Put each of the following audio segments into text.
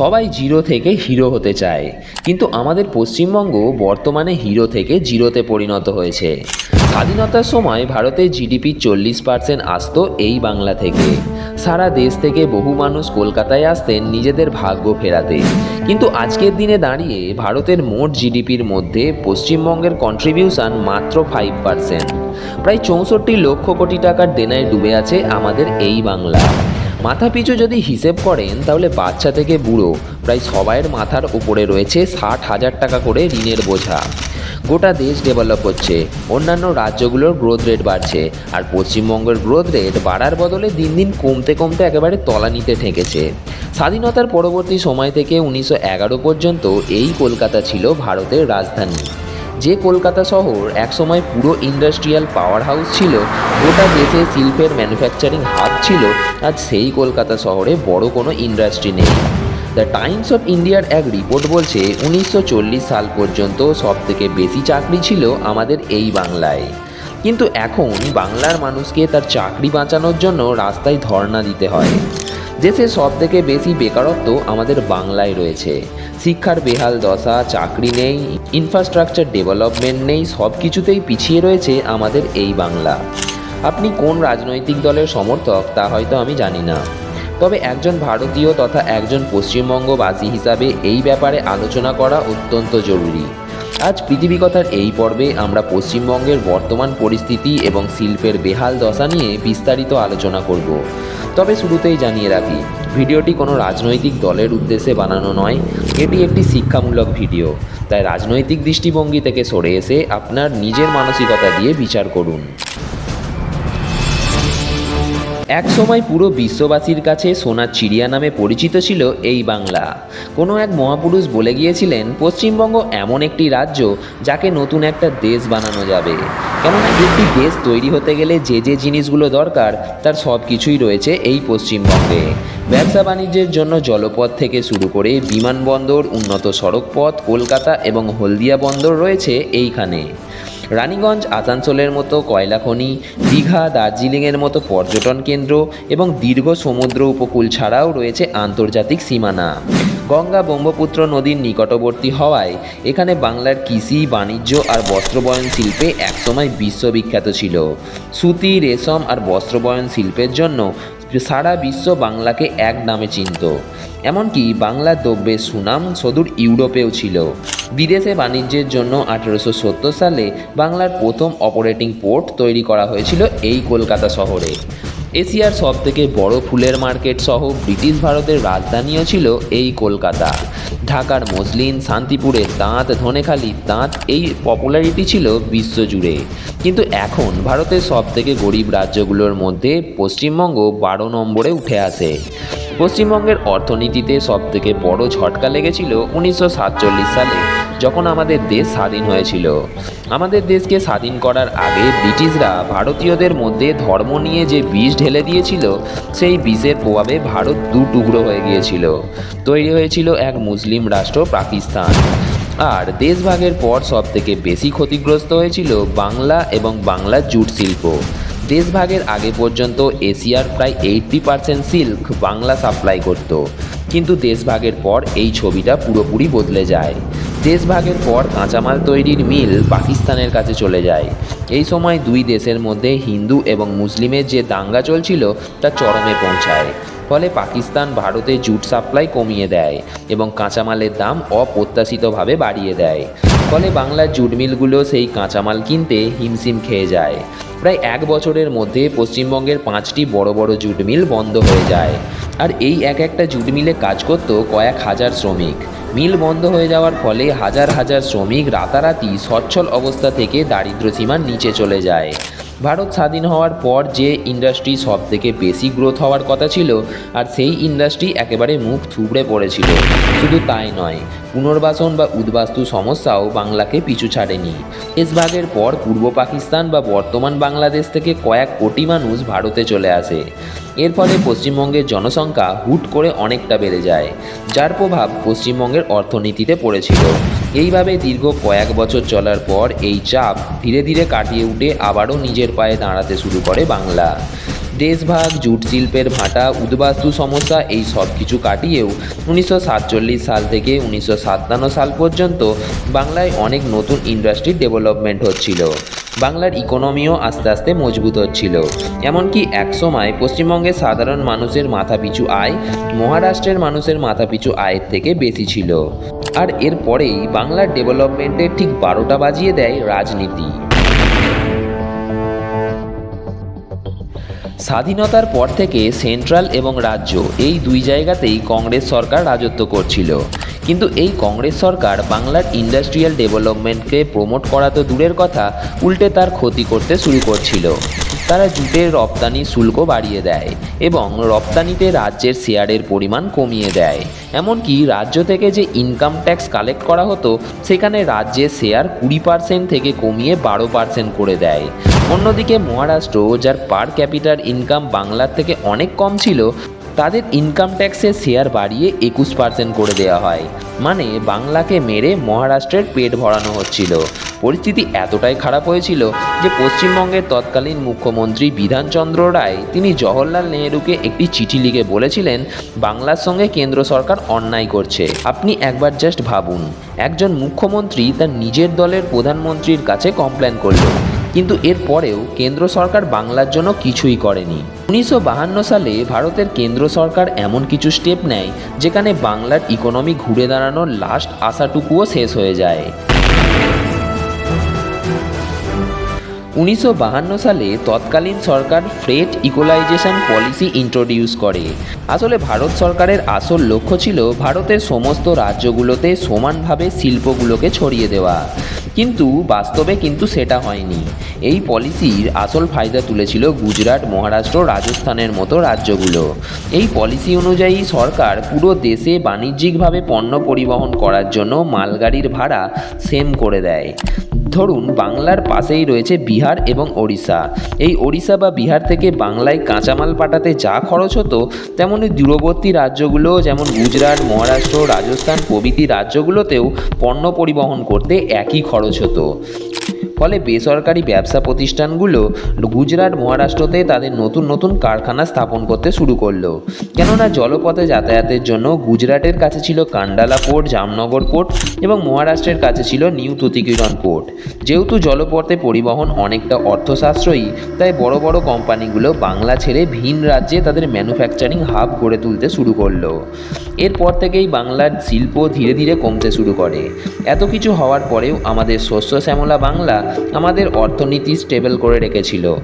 সবাই জিরো থেকে হিরো হতে চায়। কিন্তু আমাদের পশ্চিমবঙ্গ বর্তমানে হিরো থেকে জিরোতে পরিণত হয়েছে। স্বাধীনতার সময় ভারতের জিডিপি চল্লিশ পার্সেন্ট আসত এই বাংলা থেকে। সারা দেশ থেকে বহু মানুষ কলকাতায় আসতেন নিজেদের ভাগ্য ফেরাতে। কিন্তু আজকের দিনে দাঁড়িয়ে ভারতের মোট জিডিপির মধ্যে পশ্চিমবঙ্গের কন্ট্রিবিউশন মাত্র ফাইভ পার্সেন্ট প্রায় চৌষট্টি লক্ষ কোটি টাকার দেনায় ডুবে আছে আমাদের এই বাংলা। মাথাপিছু যদি হিসেব করেন, তাহলে বাচ্চা থেকে বুড়ো, প্রায় সবাইয়ের মাথার উপরে রয়েছে ষাট হাজার টাকা করে ঋণের বোঝা। গোটা দেশ ডেভেলপ হচ্ছে, অন্যান্য রাজ্যগুলোর গ্রোথ রেট বাড়ছে, আর পশ্চিমবঙ্গের গ্রোথ রেট বাড়ার বদলে দিন দিন কমতে কমতে একেবারে তলানিতে ঠেকেছে। স্বাধীনতার পরবর্তী সময় থেকে উনিশশো এগারো পর্যন্ত এই কলকাতা ছিল ভারতের রাজধানী। যে কলকাতা শহর একসময় পুরো ইন্ডাস্ট্রিয়াল পাওয়ার হাউস ছিল, গোটা দেশে শিল্পের ম্যানুফ্যাকচারিং হাব ছিল, আজ সেই কলকাতা শহরে বড় কোনো ইন্ডাস্ট্রি নেই। দ্য টাইমস অফ ইন্ডিয়ার এক রিপোর্ট বলছে, উনিশশো চল্লিশ সাল পর্যন্ত সবথেকে বেশি চাকরি ছিল আমাদের এই বাংলায়। কিন্তু এখন বাংলার মানুষকে তার চাকরি বাঁচানোর জন্য রাস্তায় ধর্ণা দিতে হয়। দেশে সব থেকে বেশি বেকারত্ব আমাদের বাংলায় রয়েছে। শিক্ষার বেহাল দশা, চাকরি নেই ইনফ্রাস্ট্রাকচার ডেভেলপমেন্ট নেই সব কিছুতেই পিছিয়ে রয়েছে আমাদের এই বাংলা। আপনি কোন রাজনৈতিক দলের সমর্থক তা হয়তো আমি জানি না। তবে একজন ভারতীয় তথা একজন পশ্চিমবঙ্গবাসী হিসাবে এই ব্যাপারে আলোচনা করা অত্যন্ত জরুরি। আজ পৃথিবী কথার এই পর্বে আমরা পশ্চিমবঙ্গের বর্তমান পরিস্থিতি এবং শিল্পের বেহাল দশা নিয়ে বিস্তারিত আলোচনা করব। তবে শুরুতেই জানিয়ে রাখি, ভিডিওটি কোনো রাজনৈতিক দলের উদ্দেশ্যে বানানো নয়, এটি একটি শিক্ষামূলক ভিডিও। তাই রাজনৈতিক দৃষ্টিভঙ্গি থেকে সরে এসে আপনার নিজের মানসিকতা দিয়ে বিচার করুন। এক সময় পুরো বিশ্ববাসীর কাছে সোনার চিড়িয়া নামে পরিচিত ছিল এই বাংলা। কোনো এক মহাপুরুষ বলে গিয়েছিলেন, পশ্চিমবঙ্গ এমন একটি রাজ্য যাকে নতুন একটা দেশ বানানো যাবে। কেননা একটি দেশ তৈরি হতে গেলে যে যে জিনিসগুলো দরকার, তার সব কিছুই রয়েছে এই পশ্চিমবঙ্গে। ব্যবসা বাণিজ্যের জন্য জলপথ থেকে শুরু করে বিমানবন্দর, উন্নত সড়কপথ, কলকাতা এবং হলদিয়া বন্দর রয়েছে এইখানে। রানীগঞ্জ, আসানসোলের মতো কয়লা খনি, দীঘা, দার্জিলিংয়ের মতো পর্যটন কেন্দ্র এবং দীর্ঘ সমুদ্র উপকূল ছাড়াও রয়েছে আন্তর্জাতিক সীমানা। গঙ্গা ব্রহ্মপুত্র নদীর নিকটবর্তী হওয়ায় এখানে বাংলার কৃষি, বাণিজ্য আর বস্ত্রবয়ন শিল্পে একসময় বিশ্ববিখ্যাত ছিল। সুতি, রেশম আর বস্ত্রবয়ন শিল্পের জন্য সারা বিশ্ব বাংলাকে এক নামে চিনত। এমনকি বাংলা দ্রব্যের সুনাম সদূর ইউরোপেও ছিল। বিদেশে বাণিজ্যের জন্য আঠেরোশো সত্তর সালে বাংলার প্রথম অপারেটিং পোর্ট তৈরি করা হয়েছিল এই কলকাতা শহরে। এশিয়ার সব থেকে বড় ফুলের মার্কেট সহ ব্রিটিশ ভারতের রাজধানীও ছিল এই কলকাতা। ঢাকার মজলিন শান্তিপুরের তাঁত, ধনেখালি তাঁত, এই পপুলারিটি ছিল বিশ্বজুড়ে। কিন্তু এখন ভারতের সব থেকে গরিব রাজ্যগুলোর মধ্যে পশ্চিমবঙ্গ বারো নম্বরে উঠে আসে। পশ্চিমবঙ্গের অর্থনীতিতে সবথেকে বড় ঝটকা লেগেছিল উনিশশো সাতচল্লিশ সালে, যখন আমাদের দেশ স্বাধীন হয়েছিল। আমাদের দেশকে স্বাধীন করার আগে ব্রিটিশরা ভারতীয়দের মধ্যে ধর্ম নিয়ে যে বিষ ঢেলে দিয়েছিল, সেই বিষের প্রভাবে ভারত দু টুকরো হয়ে গিয়েছিল। তৈরি হয়েছিল এক মুসলিম রাষ্ট্র, পাকিস্তান। আর দেশভাগের পর সবথেকে বেশি ক্ষতিগ্রস্ত হয়েছিল বাংলা এবং বাংলার জুট শিল্প। দেশভাগের আগে পর্যন্ত এশিয়ার প্রায় eighty percent silk Bangla supply করত। কিন্তু দেশভাগের পর এই ছবিটা পুরোপুরি বদলে যায়। দেশভাগের পর কাঁচামাল তৈরির মিল পাকিস্তানের কাছে চলে যায়। এই সময় দুই দেশের মধ্যে হিন্দু এবং মুসলিমের যে দাঙ্গা চলছিল, তা চরমে পৌঁছায়। ফলে পাকিস্তান ভারতে জুট সাপ্লাই কমিয়ে দেয় এবং কাঁচামালের দাম অপ্রত্যাশিতভাবে বাড়িয়ে দেয়। ফলে বাংলার জুট মিলগুলো সেই কাঁচামাল কিনতে হিমশিম খেয়ে যায়। প্রায় এক বছরের মধ্যে পশ্চিমবঙ্গের পাঁচটি বড় বড় জুট মিল বন্ধ হয়ে যায়। আর এই এক একটা জুট মিলে কাজ করত কয়েক হাজার শ্রমিক। মিল বন্ধ হয়ে যাওয়ার ফলে হাজার হাজার শ্রমিক রাতারাতি সচ্ছল অবস্থা থেকে দারিদ্র সীমার নিচে চলে যায়। ভারত স্বাধীন হওয়ার পর যে ইন্ডাস্ট্রি সব থেকে বেশি গ্রোথ হওয়ার কথা ছিল, আর সেই ইন্ডাস্ট্রি একেবারে মুখ থুবড়ে পড়েছিল। শুধু তাই নয়, পুনর্বাসন বা উদ্বাস্তু সমস্যাও বাংলাকে পিছু ছাড়েনি। দেশভাগের পর পূর্ব পাকিস্তান বা বর্তমান বাংলাদেশ থেকে কয়েক কোটি মানুষ ভারতে চলে আসে। এর ফলে পশ্চিমবঙ্গের জনসংখ্যা হুট করে অনেকটা বেড়ে যায়, যার প্রভাব পশ্চিমবঙ্গের অর্থনীতিতে পড়েছিল। এইভাবে দীর্ঘ কয়েক বছর চলার পর এই চাপ ধীরে ধীরে কাটিয়ে উঠে আবারও নিজের পায়ে দাঁড়াতে শুরু করে বাংলা। দেশভাগ জুট শিল্পের ভাটা, উদ্বাস্তু সমস্যা, এই সব কিছু কাটিয়েও উনিশশো সাতচল্লিশ সাল থেকে উনিশশো সাতান্ন সাল পর্যন্ত বাংলায় অনেক নতুন ইন্ডাস্ট্রি ডেভেলপমেন্ট হচ্ছিল। বাংলার ইকোনমিও আস্তে আস্তে মজবুত হচ্ছিল। এমনকি একসময় পশ্চিমবঙ্গের সাধারণ মানুষের মাথাপিছু আয় মহারাষ্ট্রের মানুষের মাথাপিছু আয়ের থেকে বেশি ছিল। আর এরপরেই বাংলার ডেভেলপমেন্টের ঠিক বারোটা বাজিয়ে দেয় রাজনীতি। স্বাধীনতার পর থেকে সেন্ট্রাল এবং রাজ্য এই দুই জায়গাতেই কংগ্রেস সরকার রাজত্ব করছিল। কিন্তু এই কংগ্রেস সরকার বাংলার ইন্ডাস্ট্রিয়াল ডেভেলপমেন্টকে প্রমোট করা তো দূরের কথা, উল্টে তার ক্ষতি করতে শুরু করছিল। তারা জুটের রপ্তানি শুল্ক বাড়িয়ে দেয় এবং রপ্তানিতে রাজ্যের শেয়ারের পরিমাণ কমিয়ে দেয়। এমনকি রাজ্য থেকে যে ইনকাম ট্যাক্স কালেক্ট করা হতো, সেখানে রাজ্যের শেয়ার কুড়ি পার্সেন্ট থেকে কমিয়ে বারো পার্সেন্ট করে দেয়। অন্যদিকে মহারাষ্ট্র, যার পার ক্যাপিটাল ইনকাম বাংলার থেকে অনেক কম ছিল তাদের ইনকাম ট্যাক্সের শেয়ার বাড়িয়ে একুশ পার্সেন্ট করে দেওয়া হয়। মানে বাংলাকে মেরে মহারাষ্ট্রের পেট ভরানো হচ্ছিল। পরিস্থিতি এতটাই খারাপ হয়েছিল যে পশ্চিমবঙ্গের তৎকালীন মুখ্যমন্ত্রী বিধানচন্দ্র রায় তিনি জওহরলাল নেহরুকে একটি চিঠি লিখে বলেছিলেন, বাংলার সঙ্গে কেন্দ্র সরকার অন্যায় করছে। আপনি একবার জাস্ট ভাবুন, একজন মুখ্যমন্ত্রী তার নিজের দলের প্রধানমন্ত্রীর কাছে কমপ্লেন করল, কিন্তু এরপরেও কেন্দ্র সরকার বাংলার জন্য কিছুই করেনি। উনিশশো সালে ভারতের কেন্দ্র সরকার এমন কিছু স্টেপ নেয়, যেখানে বাংলার ইকোনমি ঘুরে দাঁড়ানোর লাস্ট আশাটুকুও শেষ হয়ে যায়। উনিশশো সালে তৎকালীন সরকার ফ্রেট ইকোলাইজেশন পলিসি ইন্ট্রোডিউস করে। আসলে ভারত সরকারের আসল লক্ষ্য ছিল ভারতের সমস্ত রাজ্যগুলোতে সমানভাবে শিল্পগুলোকে ছড়িয়ে দেওয়া। কিন্তু বাস্তবে কিন্তু সেটা হয়নি। এই পলিসির আসল ফায়দা তুলেছিল গুজরাট, মহারাষ্ট্র, রাজস্থানের মতো রাজ্যগুলো। এই পলিসি অনুযায়ী সরকার পুরো দেশে বাণিজ্যিকভাবে পণ্য পরিবহন করার জন্য মালগাড়ির ভাড়া সেম করে দেয়। ধরুন বাংলার পাশেই রয়েছে বিহার এবং ওড়িশা। এই ওড়িশা বা বিহার থেকে বাংলায় কাঁচামাল পাঠাতে যা খরচ হতো তেমনই দূরবর্তী রাজ্যগুলো যেমন গুজরাট, মহারাষ্ট্র, রাজস্থান প্রভৃতি রাজ্যগুলোতেও পণ্য পরিবহন করতে একই খরচ হতো। ফলে বেসরকারি ব্যবসা প্রতিষ্ঠানগুলো গুজরাট, মহারাষ্ট্রতে তাদের নতুন নতুন কারখানা স্থাপন করতে শুরু করল। কেননা জলপথে যাতায়াতের জন্য গুজরাটের কাছে ছিল কান্ডালা পোর্ট, জামনগর পোর্ট এবং মহারাষ্ট্রের কাছে ছিল নিউ তুতিকিরণ পোর্ট। যেহেতু জলপথে পরিবহন অনেকটা অর্থসাশ্রয়ী তাই বড় বড় কোম্পানিগুলো বাংলা ছেড়ে ভিন রাজ্যে তাদের ম্যানুফ্যাকচারিং হাব গড়ে তুলতে শুরু করল। এরপর থেকেই বাংলার শিল্প ধীরে ধীরে কমতে শুরু করে। এত কিছু হওয়ার পরেও আমাদের শস্য শ্যামলা বাংলা আমাদের অর্থনীতি স্টেবল করে রেখেছিল।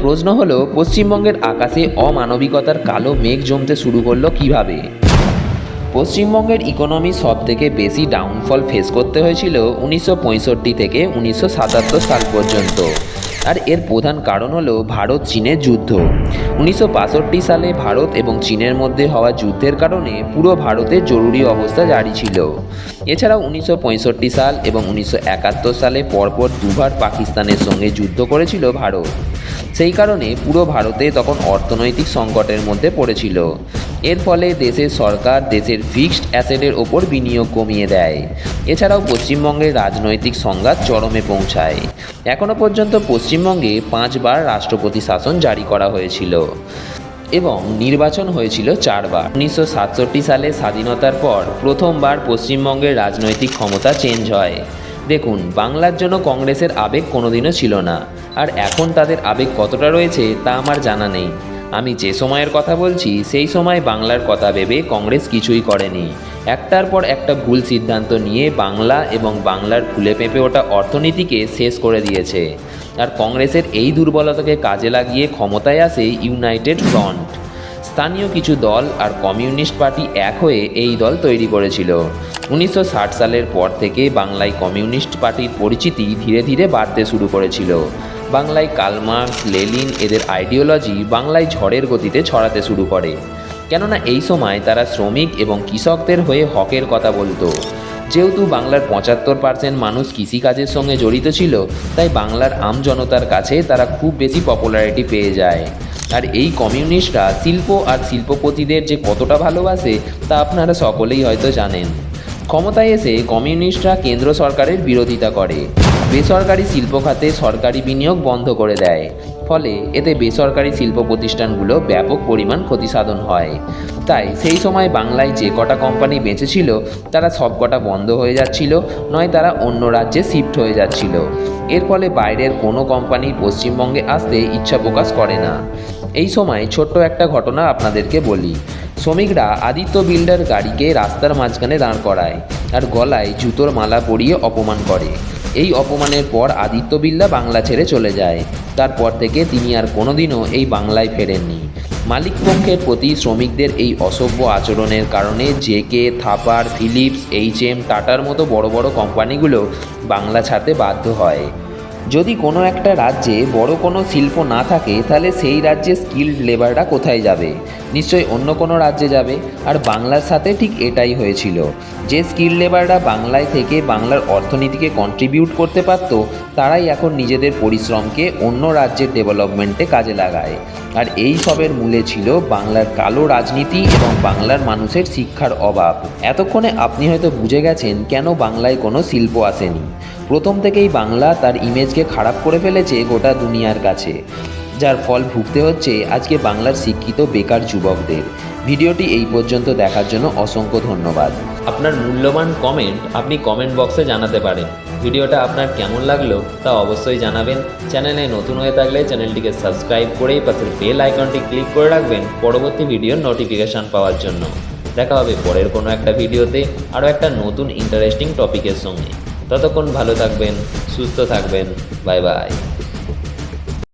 প্রশ্ন হলো, পশ্চিমবঙ্গের আকাশে অমানবিকতার কালো মেঘ জমতে শুরু করল কীভাবে? পশ্চিমবঙ্গের ইকোনমি সব থেকে বেশি ডাউনফল ফেস করতে হয়েছিল উনিশশো পঁয়ষট্টি থেকে উনিশশো সাতাত্তর সাল পর্যন্ত। আর এর প্রধান কারণ হলো ভারত চীনের যুদ্ধ। উনিশশো বাষট্টি সালে ভারত এবং চীনের মধ্যে হওয়া যুদ্ধের কারণে পুরো ভারতে জরুরি অবস্থা জারি ছিল। এছাড়াও উনিশশো পঁয়ষট্টি সাল এবং উনিশশো একাত্তর সালে পরপর দুবার পাকিস্তানের সঙ্গে যুদ্ধ করেছিল ভারত। সেই কারণে পুরো ভারতে তখন অর্থনৈতিক সংকটের মধ্যে পড়েছিল। এর ফলে দেশের সরকার দেশের ফিক্সড অ্যাসেটের ওপর বিনিয়োগ কমিয়ে দেয়। এছাড়াও পশ্চিমবঙ্গের রাজনৈতিক সংঘাত চরমে পৌঁছায়। এখনও পর্যন্ত পশ্চিমবঙ্গে পাঁচবার রাষ্ট্রপতি শাসন জারি করা হয়েছিল এবং নির্বাচন হয়েছিল চারবার। উনিশশো সাতষট্টি সালে স্বাধীনতার পর প্রথমবার পশ্চিমবঙ্গের রাজনৈতিক ক্ষমতা চেঞ্জ হয়। দেখুন, বাংলার জন্য কংগ্রেসের আবেগ কোনোদিনও ছিল না। আর এখন তাদের আবেগ কতটা রয়েছে তা আমার জানা নেই। আমি যে সময়ের কথা বলছি, সেই সময় বাংলার কথা ভেবে কংগ্রেস কিছুই করেনি। একটার পর একটা ভুল সিদ্ধান্ত নিয়ে বাংলা এবং বাংলার ফুলে পেঁপে ওঠা অর্থনীতিকে শেষ করে দিয়েছে। আর কংগ্রেসের এই দুর্বলতাকে কাজে লাগিয়ে ক্ষমতায় আসে ইউনাইটেড ফ্রন্ট। স্থানীয় কিছু দল আর কমিউনিস্ট পার্টি এক হয়ে এই দল তৈরি করেছিল। উনিশশো ষাট সালের পর থেকে বাংলায় কমিউনিস্ট পার্টির পরিচিতি ধীরে ধীরে বাড়তে শুরু করেছিল। বাংলায় কালমার্কস লেলিন এদের আইডিওলজি বাংলায় ঝড়ের গতিতে ছড়াতে শুরু করে। কেননা এই সময় তারা শ্রমিক এবং কৃষকদের হয়ে হকের কথা বলতো। যেহেতু বাংলার পঁচাত্তর পার্সেন্ট মানুষ কৃষিকাজের সঙ্গে জড়িত ছিল, তাই বাংলার আম জনতার কাছে তারা খুব বেশি পপুলারিটি পেয়ে যায়। আর এই কমিউনিস্টরা শিল্প আর শিল্পপতিদের যে কতটা ভালোবাসে, তা আপনারা সকলেই হয়তো জানেন। ক্ষমতায় এসে কমিউনিস্টরা কেন্দ্র সরকারের বিরোধিতা করে। বেসরকারি শিল্প খাতে সরকারি বিনিয়োগ বন্ধ করে দেয়। ফলে এতে বেসরকারি শিল্প প্রতিষ্ঠানগুলো ব্যাপক পরিমাণ ক্ষতিসাধন হয়। তাই সেই সময় বাংলায় যে কটা কোম্পানি বেঁচেছিল, তারা সব কটা বন্ধ হয়ে যাচ্ছিল, নয় তারা অন্য রাজ্যে শিফট হয়ে যাচ্ছিল। এর ফলে বাইরের কোনো কোম্পানি পশ্চিমবঙ্গে আসতে ইচ্ছা প্রকাশ করে না। এই সময় ছোট্ট একটা ঘটনা আপনাদেরকে বলি। শ্রমিকরা আদিত্য বিল্ডার গাড়িকে রাস্তার মাঝখানে দাঁড় করায়, আর গলায় জুতোর মালা পরিয়ে অপমান করে। এই অপমানের পর আদিত্য বিল্লা বাংলা ছেড়ে চলে যায়। তারপর থেকে তিনি আর কোনোদিনও এই বাংলায় ফেরেননি। মালিকপক্ষের প্রতি শ্রমিকদের এই অসভ্য আচরণের কারণে J K Thapar, Philips, H M, টাটার মতো বড় বড় কোম্পানিগুলো বাংলা ছাড়তে বাধ্য হয়। যদি কোনো একটা রাজ্যে বড় কোনো শিল্প না থাকে, তাহলে সেই রাজ্যে স্কিল্ড লেবাররা কোথায় যাবে? নিশ্চয়ই অন্য কোনো রাজ্যে যাবে। আর বাংলার সাথে ঠিক এটাই হয়েছিল। যে স্কিল লেবাররা বাংলায় থেকে বাংলার অর্থনীতিকে কন্ট্রিবিউট করতে পারত, তারাই এখন নিজেদের পরিশ্রমকে অন্য রাজ্যের ডেভেলপমেন্টে কাজে লাগায়। আর এই সবের মূলে ছিল বাংলার কালো রাজনীতি এবং বাংলার মানুষের শিক্ষার অভাব। এতক্ষণে আপনি হয়তো বুঝে গেছেন কেন বাংলায় কোনো শিল্প আসেনি। প্রথম থেকেই বাংলা তার ইমেজকে খারাপ করে ফেলেছে গোটা দুনিয়ার কাছে। যার ফল ভুগতে হচ্ছে আজকে বাংলার শিক্ষিত বেকার যুবকদের। ভিডিওটি এই পর্যন্ত দেখার জন্য অসংখ্য ধন্যবাদ। আপনার মূল্যবান কমেন্ট আপনি কমেন্ট বক্সে জানাতে পারেন। ভিডিওটা আপনার কেমন লাগল তা অবশ্যই জানাবেন। চ্যানেলে নতুন হয়ে থাকলে চ্যানেলটিকে সাবস্ক্রাইব করেই পাশের বেল আইকনটি ক্লিক করে রাখবেন পরবর্তী ভিডিওর নোটিফিকেশান পাওয়ার জন্য। দেখা হবে পরের কোনো একটা ভিডিওতে আরও একটা নতুন ইন্টারেস্টিং টপিকের সঙ্গে। ততক্ষণ ভালো থাকবেন সুস্থ থাকবেন বাই বাই।